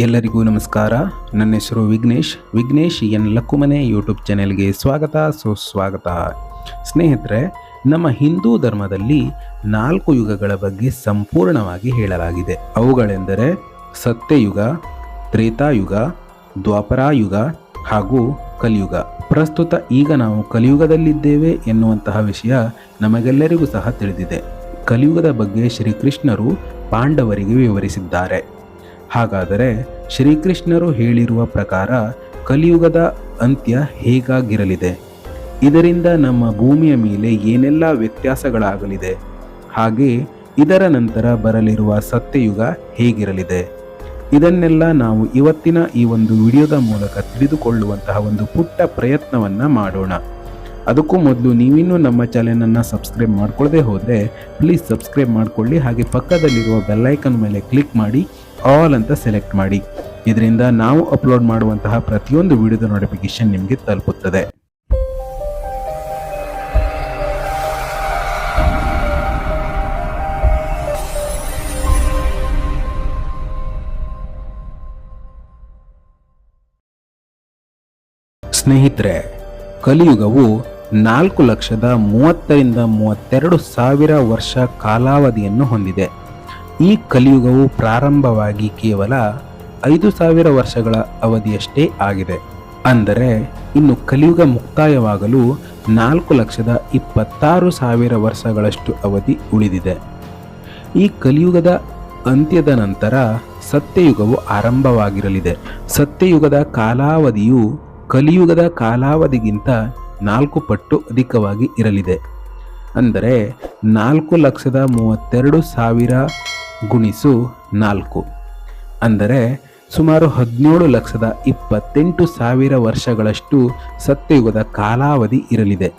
ಎಲ್ಲರಿಗೂ ನಮಸ್ಕಾರ. ನನ್ನ ಹೆಸರು ವಿಘ್ನೇಶ್. ವಿಘ್ನೇಶ್ ಎನ್ ಲಕ್ಕುಮನೆ ಯೂಟ್ಯೂಬ್ ಚಾನೆಲ್ಗೆ ಸ್ವಾಗತ. ಸುಸ್ವಾಗತ ಸ್ನೇಹಿತರೆ, ನಮ್ಮ ಹಿಂದೂ ಧರ್ಮದಲ್ಲಿ ನಾಲ್ಕು ಯುಗಗಳ ಬಗ್ಗೆ ಸಂಪೂರ್ಣವಾಗಿ ಹೇಳಲಾಗಿದೆ. ಅವುಗಳೆಂದರೆ ಸತ್ಯಯುಗ, ತ್ರೇತಾಯುಗ, ದ್ವಾಪರಾಯುಗ ಹಾಗೂ ಕಲಿಯುಗ. ಪ್ರಸ್ತುತ ಈಗ ನಾವು ಕಲಿಯುಗದಲ್ಲಿದ್ದೇವೆ ಎನ್ನುವಂತಹ ವಿಷಯ ನಮಗೆಲ್ಲರಿಗೂ ಸಹ ತಿಳಿದಿದೆ. ಕಲಿಯುಗದ ಬಗ್ಗೆ ಶ್ರೀಕೃಷ್ಣರು ಪಾಂಡವರಿಗೆ ವಿವರಿಸಿದ್ದಾರೆ. ಹಾಗಾದರೆ ಶ್ರೀಕೃಷ್ಣರು ಹೇಳಿರುವ ಪ್ರಕಾರ ಕಲಿಯುಗದ ಅಂತ್ಯ ಹೇಗಾಗಿರಲಿದೆ? ಇದರಿಂದ ನಮ್ಮ ಭೂಮಿಯ ಮೇಲೆ ಏನೆಲ್ಲ ವ್ಯತ್ಯಾಸಗಳಾಗಲಿದೆ? ಹಾಗೆ ಇದರ ನಂತರ ಬರಲಿರುವ ಸತ್ಯಯುಗ ಹೇಗಿರಲಿದೆ? ಇದನ್ನೆಲ್ಲ ನಾವು ಇವತ್ತಿನ ಈ ಒಂದು ವಿಡಿಯೋದ ಮೂಲಕ ತಿಳಿದುಕೊಳ್ಳುವಂತಹ ಒಂದು ಪುಟ್ಟ ಪ್ರಯತ್ನವನ್ನು ಮಾಡೋಣ. ಅದಕ್ಕೂ ಮೊದಲು ನೀವಿನ್ನೂ ನಮ್ಮ ಚಾನೆಲನ್ನು ಸಬ್ಸ್ಕ್ರೈಬ್ ಮಾಡ್ಕೊಳ್ಳದೆ ಹೋದರೆ ಪ್ಲೀಸ್ ಸಬ್ಸ್ಕ್ರೈಬ್ ಮಾಡಿಕೊಳ್ಳಿ ಹಾಗೆ ಪಕ್ಕದಲ್ಲಿರುವ ಬೆಲ್ಲೈಕನ್ ಮೇಲೆ ಕ್ಲಿಕ್ ಮಾಡಿ ಆಲ್ ಅಂತ ಸೆಲೆಕ್ಟ್ ಮಾಡಿ. ಇದರಿಂದ ನಾವು ಅಪ್ಲೋಡ್ ಮಾಡುವಂತಹ ಪ್ರತಿಯೊಂದು ವಿಡಿಯೋದ ನೋಟಿಫಿಕೇಶನ್ ನಿಮಗೆ ತಲುಪುತ್ತದೆ. ಸ್ನೇಹಿತರೆ, ಕಲಿಯುಗವು ನಾಲ್ಕು ಲಕ್ಷದ ಮೂವತ್ತರಿಂದ ಮೂವತ್ತೆರಡು ಸಾವಿರ ವರ್ಷ ಕಾಲಾವಧಿಯನ್ನು ಹೊಂದಿದೆ. ಈ ಕಲಿಯುಗವು ಪ್ರಾರಂಭವಾಗಿ ಕೇವಲ ಐದು ಸಾವಿರ ವರ್ಷಗಳ ಅವಧಿಯಷ್ಟೇ ಆಗಿದೆ. ಅಂದರೆ ಇನ್ನು ಕಲಿಯುಗ ಮುಕ್ತಾಯವಾಗಲು ನಾಲ್ಕು ಲಕ್ಷದ ಇಪ್ಪತ್ತಾರು ಸಾವಿರ ವರ್ಷಗಳಷ್ಟು ಅವಧಿ ಉಳಿದಿದೆ. ಈ ಕಲಿಯುಗದ ಅಂತ್ಯದ ನಂತರ ಸತ್ಯಯುಗವು ಆರಂಭವಾಗಿರಲಿದೆ. ಸತ್ಯಯುಗದ ಕಾಲಾವಧಿಯು ಕಲಿಯುಗದ ಕಾಲಾವಧಿಗಿಂತ ನಾಲ್ಕು ಪಟ್ಟು ಅಧಿಕವಾಗಿ ಇರಲಿದೆ. ಅಂದರೆ ನಾಲ್ಕು ಲಕ್ಷದ ಮೂವತ್ತೆರಡು ಸಾವಿರ ಗುಣಿಸು ನಾಲ್ಕು. ಅಂದರೆ ಸುಮಾರು ಹದಿನೇಳು ಲಕ್ಷದ ಇಪ್ಪತ್ತೆಂಟು ಸಾವಿರ ವರ್ಷಗಳಷ್ಟು ಸತ್ಯಯುಗದ ಕಾಲಾವಧಿ ಇರಲಿದೆ.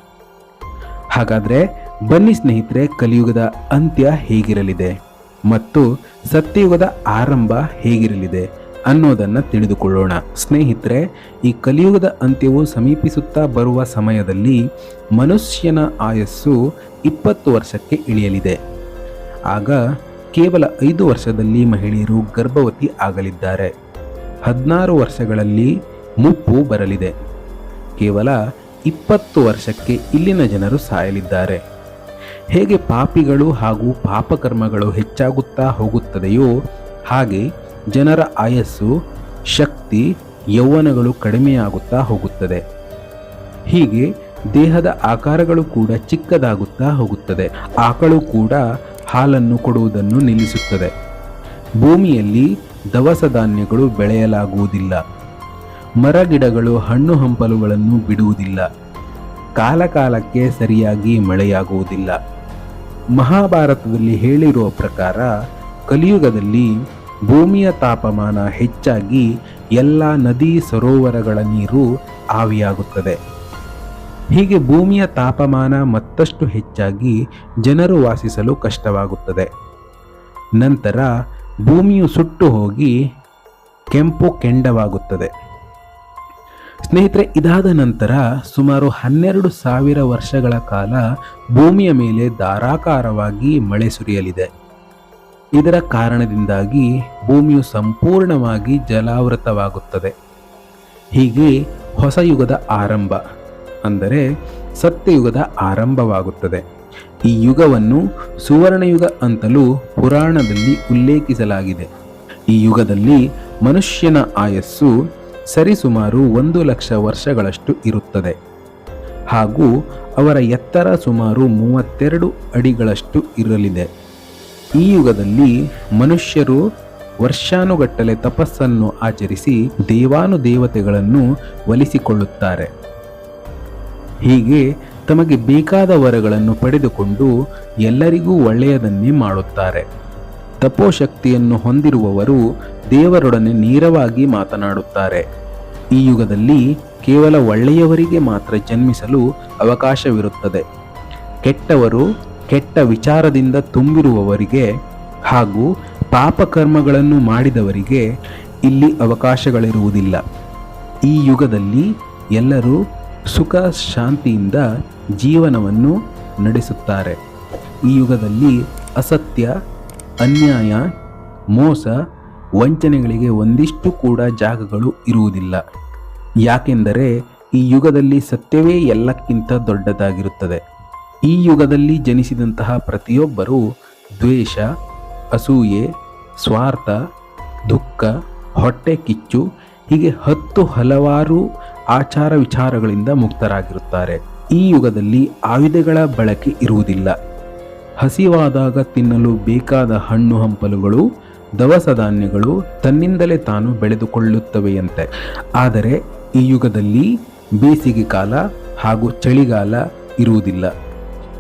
ಹಾಗಾದರೆ ಬನ್ನಿ ಸ್ನೇಹಿತರೆ, ಕಲಿಯುಗದ ಅಂತ್ಯ ಹೇಗಿರಲಿದೆ ಮತ್ತು ಸತ್ಯಯುಗದ ಆರಂಭ ಹೇಗಿರಲಿದೆ ಅನ್ನೋದನ್ನು ತಿಳಿದುಕೊಳ್ಳೋಣ. ಸ್ನೇಹಿತರೆ, ಈ ಕಲಿಯುಗದ ಅಂತ್ಯವು ಸಮೀಪಿಸುತ್ತಾ ಬರುವ ಸಮಯದಲ್ಲಿ ಮನುಷ್ಯನ ಆಯಸ್ಸು ಇಪ್ಪತ್ತು ವರ್ಷಕ್ಕೆ ಇಳಿಯಲಿದೆ. ಆಗ ಕೇವಲ ಐದು ವರ್ಷದಲ್ಲಿ ಮಹಿಳೆಯರು ಗರ್ಭವತಿ ಆಗಲಿದ್ದಾರೆ. ಹದಿನಾರು ವರ್ಷಗಳಲ್ಲಿ ಮುಪ್ಪು ಬರಲಿದೆ. ಕೇವಲ ಇಪ್ಪತ್ತು ವರ್ಷಕ್ಕೆ ಇಲ್ಲಿನ ಜನರು ಸಾಯಲಿದ್ದಾರೆ. ಹೇಗೆ ಪಾಪಿಗಳು ಹಾಗೂ ಪಾಪಕರ್ಮಗಳು ಹೆಚ್ಚಾಗುತ್ತಾ ಹೋಗುತ್ತದೆಯೋ ಹಾಗೆ ಜನರ ಆಯಸ್ಸು, ಶಕ್ತಿ, ಯೌವನಗಳು ಕಡಿಮೆಯಾಗುತ್ತಾ ಹೋಗುತ್ತದೆ. ಹೀಗೆ ದೇಹದ ಆಕಾರಗಳು ಕೂಡ ಚಿಕ್ಕದಾಗುತ್ತಾ ಹೋಗುತ್ತದೆ. ಆಕಳು ಕೂಡ ಹಾಲನ್ನು ಕೊಡುವುದನ್ನು ನಿಲ್ಲಿಸುತ್ತದೆ. ಭೂಮಿಯಲ್ಲಿ ದವಸ ಧಾನ್ಯಗಳು ಬೆಳೆಯಲಾಗುವುದಿಲ್ಲ. ಮರಗಿಡಗಳು ಹಣ್ಣು ಹಂಪಲುಗಳನ್ನು ಬಿಡುವುದಿಲ್ಲ. ಕಾಲಕಾಲಕ್ಕೆ ಸರಿಯಾಗಿ ಮಳೆಯಾಗುವುದಿಲ್ಲ. ಮಹಾಭಾರತದಲ್ಲಿ ಹೇಳಿರುವ ಪ್ರಕಾರ ಕಲಿಯುಗದಲ್ಲಿ ಭೂಮಿಯ ತಾಪಮಾನ ಹೆಚ್ಚಾಗಿ ಎಲ್ಲ ನದಿ ಸರೋವರಗಳ ನೀರು ಆವಿಯಾಗುತ್ತದೆ. ಹೀಗೆ ಭೂಮಿಯ ತಾಪಮಾನ ಮತ್ತಷ್ಟು ಹೆಚ್ಚಾಗಿ ಜನರು ವಾಸಿಸಲು ಕಷ್ಟವಾಗುತ್ತದೆ. ನಂತರ ಭೂಮಿಯು ಸುಟ್ಟು ಹೋಗಿ ಕೆಂಪು ಕೆಂಡವಾಗುತ್ತದೆ. ಸ್ನೇಹಿತರೆ, ಇದಾದ ನಂತರ ಸುಮಾರು ಹನ್ನೆರಡು ಸಾವಿರ ವರ್ಷಗಳ ಕಾಲ ಭೂಮಿಯ ಮೇಲೆ ಧಾರಾಕಾರವಾಗಿ ಮಳೆ ಸುರಿಯಲಿದೆ. ಇದರ ಕಾರಣದಿಂದಾಗಿ ಭೂಮಿಯು ಸಂಪೂರ್ಣವಾಗಿ ಜಲಾವೃತವಾಗುತ್ತದೆ. ಹೀಗೆ ಹೊಸ ಯುಗದ ಆರಂಭ. ಅಂದರೆ ಸತ್ಯಯುಗದ ಆರಂಭವಾಗುತ್ತದೆ. ಈ ಯುಗವನ್ನು ಸುವರ್ಣಯುಗ ಅಂತಲೂ ಪುರಾಣದಲ್ಲಿ ಉಲ್ಲೇಖಿಸಲಾಗಿದೆ. ಈ ಯುಗದಲ್ಲಿ ಮನುಷ್ಯನ ಆಯಸ್ಸು ಸರಿಸುಮಾರು ಒಂದು ಲಕ್ಷ ವರ್ಷಗಳಷ್ಟು ಇರುತ್ತದೆ. ಹಾಗೂ ಅವರ ಎತ್ತರ ಸುಮಾರು ಮೂವತ್ತೆರಡು ಅಡಿಗಳಷ್ಟು ಇರಲಿದೆ. ಈ ಯುಗದಲ್ಲಿ ಮನುಷ್ಯರು ವರ್ಷಾನುಗಟ್ಟಲೆ ತಪಸ್ಸನ್ನು ಆಚರಿಸಿ ದೇವಾನುದೇವತೆಗಳನ್ನು ಒಲಿಸಿಕೊಳ್ಳುತ್ತಾರೆ ಹೀಗೆ ತಮಗೆ ಬೇಕಾದ ವರಗಳನ್ನು ಪಡೆದುಕೊಂಡು ಎಲ್ಲರಿಗೂ ಒಳ್ಳೆಯದನ್ನೇ ಮಾಡುತ್ತಾರೆ. ತಪೋಶಕ್ತಿಯನ್ನು ಹೊಂದಿರುವವರು ದೇವರೊಡನೆ ನೇರವಾಗಿ ಮಾತನಾಡುತ್ತಾರೆ. ಈ ಯುಗದಲ್ಲಿ ಕೇವಲ ಒಳ್ಳೆಯವರಿಗೆ ಮಾತ್ರ ಜನ್ಮಿಸಲು ಅವಕಾಶವಿರುತ್ತದೆ. ಕೆಟ್ಟವರು ಕೆಟ್ಟ ವಿಚಾರದಿಂದ ತುಂಬಿರುವವರಿಗೆ ಹಾಗೂ ಪಾಪಕರ್ಮಗಳನ್ನು ಮಾಡಿದವರಿಗೆ ಇಲ್ಲಿ ಅವಕಾಶಗಳಿರುವುದಿಲ್ಲ. ಈ ಯುಗದಲ್ಲಿ ಎಲ್ಲರೂ ಸುಖ ಶಾಂತಿಯಿಂದ ಜೀವನವನ್ನು ನಡೆಸುತ್ತಾರೆ. ಈ ಯುಗದಲ್ಲಿ ಅಸತ್ಯ, ಅನ್ಯಾಯ, ಮೋಸ, ವಂಚನೆಗಳಿಗೆ ಒಂದಿಷ್ಟು ಕೂಡ ಜಾಗಗಳು ಇರುವುದಿಲ್ಲ. ಯಾಕೆಂದರೆ ಈ ಯುಗದಲ್ಲಿ ಸತ್ಯವೇ ಎಲ್ಲಕ್ಕಿಂತ ದೊಡ್ಡದಾಗಿರುತ್ತದೆ. ಈ ಯುಗದಲ್ಲಿ ಜನಿಸಿದಂತಹ ಪ್ರತಿಯೊಬ್ಬರೂ ದ್ವೇಷ, ಅಸೂಯೆ, ಸ್ವಾರ್ಥ, ದುಃಖ, ಹೊಟ್ಟೆ ಕಿಚ್ಚು, ಹೀಗೆ ಹತ್ತು ಹಲವಾರು ಆಚಾರ ವಿಚಾರಗಳಿಂದ ಮುಕ್ತರಾಗಿರುತ್ತಾರೆ. ಈ ಯುಗದಲ್ಲಿ ಆಯುಧಗಳ ಬಳಕೆ ಇರುವುದಿಲ್ಲ. ಹಸಿವಾದಾಗ ತಿನ್ನಲು ಬೇಕಾದ ಹಣ್ಣು ಹಂಪಲುಗಳು, ದವಸ ಧಾನ್ಯಗಳು ತನ್ನಿಂದಲೇ ತಾನು ಬೆಳೆದುಕೊಳ್ಳುತ್ತವೆಯಂತೆ. ಆದರೆ ಈ ಯುಗದಲ್ಲಿ ಬೇಸಿಗೆ ಕಾಲ ಹಾಗೂ ಚಳಿಗಾಲ ಇರುವುದಿಲ್ಲ.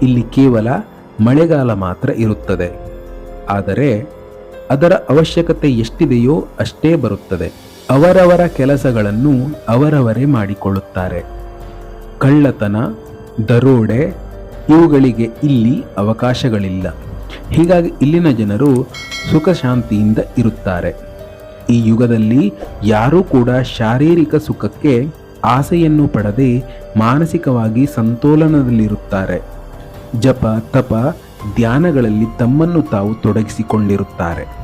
ಇಲ್ಲಿ ಕೇವಲ ಮಳೆಗಾಲ ಮಾತ್ರ ಇರುತ್ತದೆ. ಆದರೆ ಅದರ ಅವಶ್ಯಕತೆ ಎಷ್ಟಿದೆಯೋ ಅಷ್ಟೇ ಬರುತ್ತದೆ. ಅವರವರ ಕೆಲಸಗಳನ್ನು ಅವರವರೇ ಮಾಡಿಕೊಳ್ಳುತ್ತಾರೆ. ಕಳ್ಳತನ, ದರೋಡೆ ಇವುಗಳಿಗೆ ಇಲ್ಲಿ ಅವಕಾಶಗಳಿಲ್ಲ. ಹೀಗಾಗಿ ಇಲ್ಲಿನ ಜನರು ಸುಖ ಶಾಂತಿಯಿಂದ ಇರುತ್ತಾರೆ. ಈ ಯುಗದಲ್ಲಿ ಯಾರೂ ಕೂಡ ಶಾರೀರಿಕ ಸುಖಕ್ಕೆ ಆಸೆಯನ್ನು ಪಡದೆ ಮಾನಸಿಕವಾಗಿ ಸಂತೋಲನದಲ್ಲಿರುತ್ತಾರೆ. ಜಪ, ತಪ, ಧ್ಯಾನಗಳಲ್ಲಿ ತಮ್ಮನ್ನು ತಾವು ತೊಡಗಿಸಿಕೊಂಡಿರುತ್ತಾರೆ.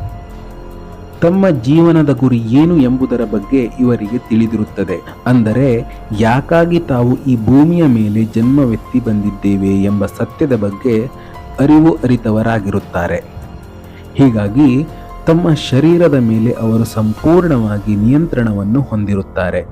ತಮ್ಮ ಜೀವನದ ಗುರಿ ಏನು ಎಂಬುದರ ಬಗ್ಗೆ ಇವರಿಗೆ ತಿಳಿದಿರುತ್ತದೆ. ಅಂದರೆ, ಯಾಕಾಗಿ ತಾವು ಈ ಭೂಮಿಯ ಮೇಲೆ ಜನ್ಮವೆತ್ತಿ ಬಂದಿದ್ದೇವೆ ಎಂಬ ಸತ್ಯದ ಬಗ್ಗೆ ಅರಿವು ಅರಿತವರಾಗಿರುತ್ತಾರೆ. ಹೀಗಾಗಿ, ತಮ್ಮ ಶರೀರದ ಮೇಲೆ ಅವರು ಸಂಪೂರ್ಣವಾಗಿ ನಿಯಂತ್ರಣವನ್ನು ಹೊಂದಿರುತ್ತಾರೆ.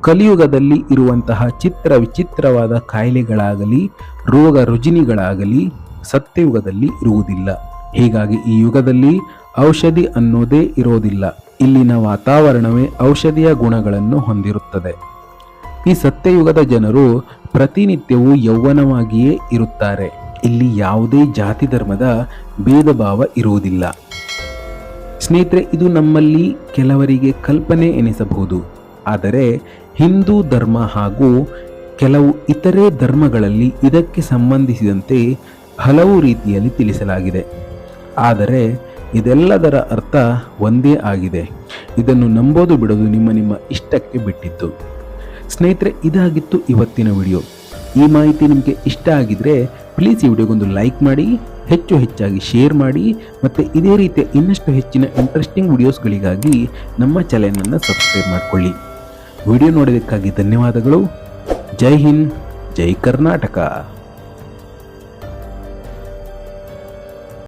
ಕಲಿಯುಗದಲ್ಲಿ ಇರುವಂತಹ ಚಿತ್ರ ವಿಚಿತ್ರವಾದ ಕಾಯಿಲೆಗಳಾಗಲಿ ರೋಗ ರುಜಿನಿಗಳಾಗಲಿ ಸತ್ಯಯುಗದಲ್ಲಿ ಇರುವುದಿಲ್ಲ. ಹೀಗಾಗಿ ಈ ಯುಗದಲ್ಲಿ ಔಷಧಿ ಅನ್ನೋದೇ ಇರೋದಿಲ್ಲ. ಇಲ್ಲಿನ ವಾತಾವರಣವೇ ಔಷಧಿಯ ಗುಣಗಳನ್ನು ಹೊಂದಿರುತ್ತದೆ. ಈ ಸತ್ಯಯುಗದ ಜನರು ಪ್ರತಿನಿತ್ಯವೂ ಯೌವನವಾಗಿಯೇ ಇರುತ್ತಾರೆ. ಇಲ್ಲಿ ಯಾವುದೇ ಜಾತಿ ಧರ್ಮದ ಭೇದ ಭಾವ ಇರುವುದಿಲ್ಲ. ಸ್ನೇಹಿತರೆ, ಇದು ನಮ್ಮಲ್ಲಿ ಕೆಲವರಿಗೆ ಕಲ್ಪನೆ ಎನಿಸಬಹುದು. ಆದರೆ ಹಿಂದೂ ಧರ್ಮ ಹಾಗೂ ಕೆಲವು ಇತರೆ ಧರ್ಮಗಳಲ್ಲಿ ಇದಕ್ಕೆ ಸಂಬಂಧಿಸಿದಂತೆ ಹಲವು ರೀತಿಯಲ್ಲಿ ತಿಳಿಸಲಾಗಿದೆ. ಆದರೆ ಇದೆಲ್ಲದರ ಅರ್ಥ ಒಂದೇ ಆಗಿದೆ. ಇದನ್ನು ನಂಬೋದು ಬಿಡೋದು ನಿಮ್ಮ ನಿಮ್ಮ ಇಷ್ಟಕ್ಕೆ ಬಿಟ್ಟಿತ್ತು ಸ್ನೇಹಿತರೆ, ಇದಾಗಿತ್ತು ಇವತ್ತಿನ ವಿಡಿಯೋ. ಈ ಮಾಹಿತಿ ನಿಮಗೆ ಇಷ್ಟ ಆಗಿದ್ರೆ ಪ್ಲೀಸ್ ಈ ವಿಡಿಯೋಗೊಂದು ಲೈಕ್ ಮಾಡಿ, ಹೆಚ್ಚು ಹೆಚ್ಚಾಗಿ ಶೇರ್ ಮಾಡಿ, ಮತ್ತು ಇದೇ ರೀತಿಯ ಇನ್ನಷ್ಟು ಹೆಚ್ಚಿನ ಇಂಟ್ರೆಸ್ಟಿಂಗ್ ವಿಡಿಯೋಸ್ಗಳಿಗಾಗಿ ನಮ್ಮ ಚಾನೆಲನ್ನು ಸಬ್ಸ್ಕ್ರೈಬ್ ಮಾಡಿಕೊಳ್ಳಿ. ವಿಡಿಯೋ ನೋಡೋದಕ್ಕಾಗಿ ಧನ್ಯವಾದಗಳು. ಜೈ ಹಿಂದ್, ಜೈ ಕರ್ನಾಟಕ.